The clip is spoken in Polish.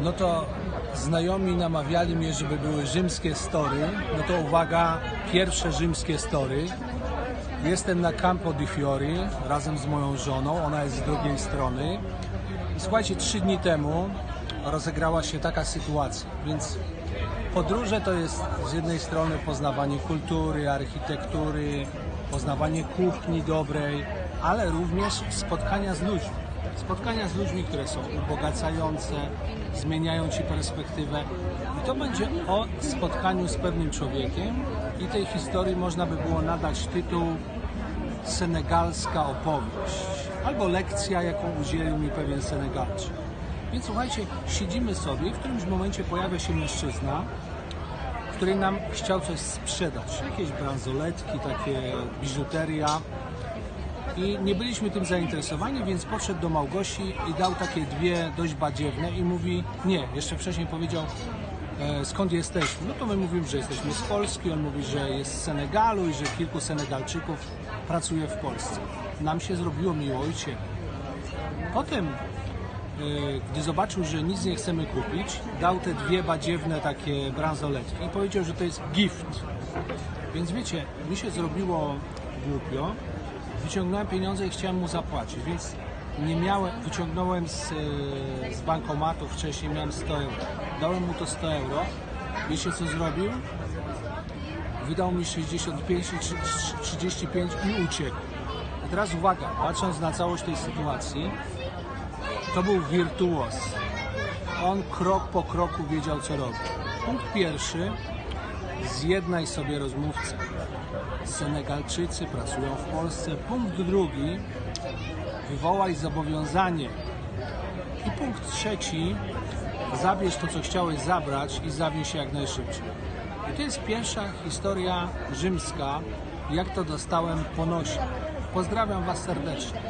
no to znajomi namawiali mnie, żeby były rzymskie story. No to uwaga, pierwsze rzymskie story. Jestem na Campo di Fiori razem z moją żoną, ona jest z drugiej strony. I słuchajcie, trzy dni temu rozegrała się taka sytuacja, więc podróże to jest z jednej strony poznawanie kultury, architektury, poznawanie kuchni dobrej, ale również spotkania z ludźmi. Spotkania z ludźmi, które są ubogacające, zmieniają Ci perspektywę. I to będzie o spotkaniu z pewnym człowiekiem i tej historii można by było nadać tytuł Senegalska opowieść albo lekcja, jaką udzielił mi pewien Senegalczyk. Więc słuchajcie, siedzimy sobie i w którymś momencie pojawia się mężczyzna, który nam chciał coś sprzedać. Jakieś bransoletki, takie biżuteria. I nie byliśmy tym zainteresowani, więc podszedł do Małgosi i dał takie dwie dość badziewne i mówi, nie, jeszcze wcześniej powiedział, e, skąd jesteśmy. No to my mówimy, że jesteśmy z Polski, on mówi, że jest z Senegalu i że kilku Senegalczyków pracuje w Polsce. Nam się zrobiło miło i ciepło. Potem, y, gdy zobaczył, że nic nie chcemy kupić, dał te dwie badziewne takie bransoletki i powiedział, że to jest gift. Więc wiecie, mi się zrobiło głupio, wyciągnąłem pieniądze i chciałem mu zapłacić, więc nie miałem, wyciągnąłem z, y, z bankomatu wcześniej, miałem 100 euro. Dałem mu to 100 euro. Wiecie co zrobił? Wydał mi 65 i 30 35 i uciekł. I teraz uwaga, patrząc na całość tej sytuacji, to był wirtuos. On krok po kroku wiedział, co robi. Punkt pierwszy, zjednaj sobie rozmówcę. Senegalczycy pracują w Polsce. Punkt drugi, wywołaj zobowiązanie. I punkt trzeci, zabierz to, co chciałeś zabrać i zawieź jak najszybciej. I to jest pierwsza historia rzymska, jak to dostałem po nosie. Pozdrawiam Was serdecznie.